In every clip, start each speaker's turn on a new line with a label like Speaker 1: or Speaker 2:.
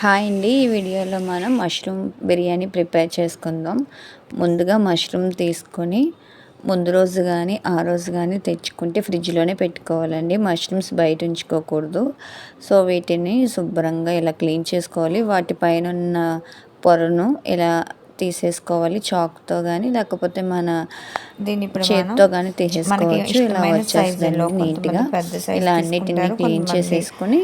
Speaker 1: Hi అండి. ఈ వీడియోలో మనం మష్రూమ్ బిర్యానీ ప్రిపేర్ చేసుకుందాం. ముందుగా మష్రూమ్ తీసుకొని ముందు రోజు కానీ ఆ రోజు కానీ తెచ్చుకుంటే ఫ్రిడ్జ్లోనే పెట్టుకోవాలండి. మష్రూమ్స్ బయట ఉంచుకోకూడదు. సో వీటిని శుభ్రంగా ఇలా క్లీన్ చేసుకోవాలి. వాటిపైన ఉన్న పొరను ఇలా తీసేసుకోవాలి చాక్తో కానీ లేకపోతే మన
Speaker 2: దీన్ని ఇప్పుడు
Speaker 1: చేతితో కానీ తీసేసుకోవచ్చు. ఇలా వచ్చేస్తుంది నీట్గా. ఇలా అన్నిటిని క్లీన్ చేసేసుకుని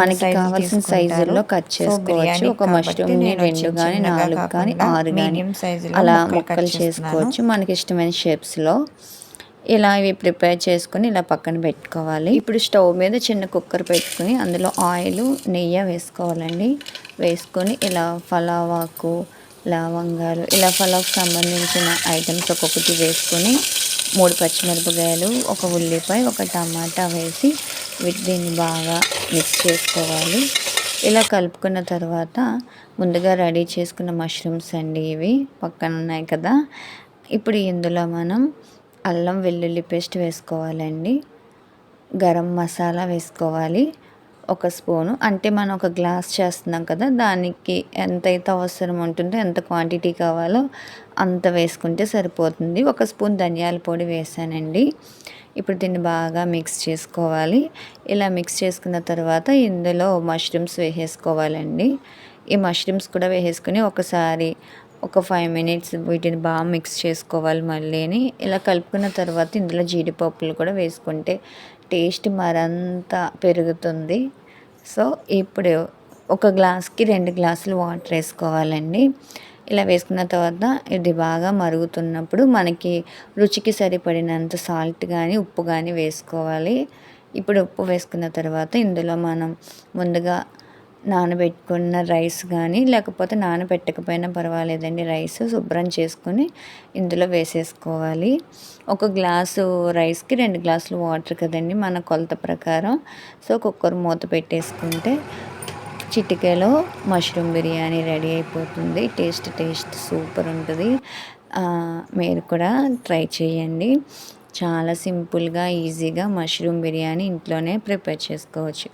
Speaker 1: మనకి కావాల్సిన. సైజుల్లో కట్ చేసుకోవచ్చు. ఒక మష్రూమ్ని రెండు కానీ నాలుగు కానీ ఆరు కానీ అలా
Speaker 2: ముక్కలు.
Speaker 1: చేసుకోవచ్చు. మనకి ఇష్టమైన షేప్స్లో ఇలా ఇవి ప్రిపేర్ చేసుకుని ఇలా పక్కన పెట్టుకోవాలి. ఇప్పుడు స్టవ్ మీద చిన్న కుక్కర్ పెట్టుకుని అందులో ఆయిల్ నెయ్యి వేసుకోవాలండి. వేసుకొని ఇలా ఫలావాకు లవంగాలు ఇలా ఫలాకు సంబంధించిన ఐటమ్స్ ఒక్కొక్కటి వేసుకొని మూడు పచ్చిమిరపకాయలు ఒక ఉల్లిపాయ ఒక టమాటా వేసి దీన్ని బాగా మిక్స్ చేసుకోవాలి. ఇలా కలుపుకున్న తర్వాత ముందుగా రెడీ చేసుకున్న మష్రూమ్స్ అండి ఇవి పక్కన ఉన్నాయి కదా. ఇప్పుడు ఇందులో మనం అల్లం వెల్లుల్లి పేస్ట్ వేసుకోవాలండి. గరం మసాలా వేసుకోవాలి. ఒక స్పూను అంటే మనం ఒక గ్లాస్ చేస్తున్నాం కదా దానికి ఎంతైతే అవసరం ఉంటుందో ఎంత క్వాంటిటీ కావాలో అంత వేసుకుంటే సరిపోతుంది. ఒక స్పూన్ ధనియాల పొడి వేసానండి. ఇప్పుడు దీన్ని బాగా మిక్స్ చేసుకోవాలి. ఇలా మిక్స్ చేసుకున్న తర్వాత ఇందులో మష్రూమ్స్ వేసేసుకోవాలండి. ఈ మష్రూమ్స్ కూడా వేసేసుకుని ఒకసారి ఒక ఫైవ్ మినిట్స్ వీటిని బాగా మిక్స్ చేసుకోవాలి మళ్ళీని. ఇలా కలుపుకున్న తర్వాత ఇందులో జీడిపప్పులు కూడా వేసుకుంటే టేస్ట్ మరంత పెరుగుతుంది. సో ఇప్పుడు ఒక గ్లాస్కి రెండు గ్లాసులు వాటర్ వేసుకోవాలండి. ఇలా వేసుకున్న తర్వాత ఇది బాగా మరుగుతున్నప్పుడు మనకి రుచికి సరిపడినంత సాల్ట్ కానీ ఉప్పు కానీ వేసుకోవాలి. ఇప్పుడు ఉప్పు వేసుకున్న తర్వాత ఇందులో మనం ముందుగా నానబెట్టుకున్న రైస్ కానీ లేకపోతే నానబెట్టకపోయినా పర్వాలేదండి. రైస్ శుభ్రం చేసుకొని ఇందులో వేసేసుకోవాలి. ఒక గ్లాసు రైస్కి రెండు గ్లాసులు వాటర్ కదండి మన కొలత ప్రకారం. సో కుక్కర్ మూత పెట్టేసుకుంటే చిటికెలో మష్రూమ్ బిర్యానీ రెడీ అయిపోతుంది. టేస్ట్ టేస్ట్ సూపర్ ఉంటుంది. మీరు కూడా ట్రై చేయండి. చాలా సింపుల్గా ఈజీగా మష్రూమ్ బిర్యానీ ఇంట్లోనే ప్రిపేర్ చేసుకోవచ్చు.